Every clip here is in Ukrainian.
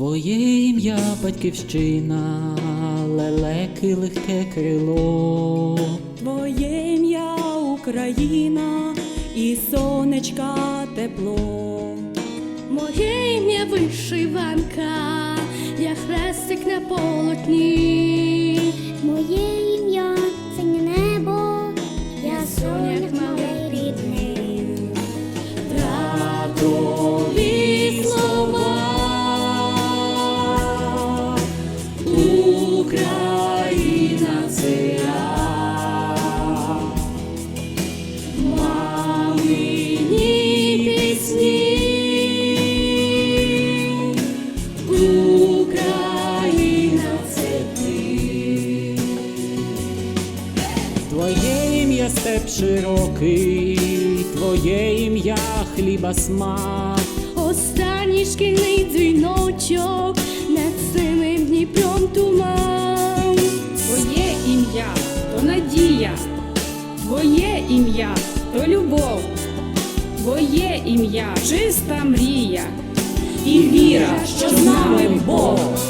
Твоє ім'я батьківщина, лелеки легке крило. Твоє ім'я Україна і сонечка тепло. Моє ім'я вишиванка, я хрестик на полотні. Моє Твоє ім'я степ широкий, твоє ім'я хліба смак. Останній шкільний дзвіночок над синим Дніпром туман. Твоє ім'я то надія, Твоє ім'я то любов, Твоє ім'я чиста мрія і віра, що з нами Бог.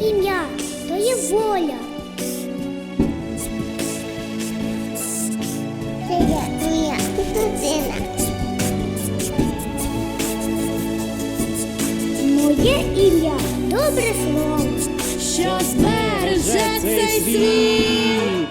ім'я то є воля. Це я моя дитина. Моє ім'я добре слово. що збереже цей світ.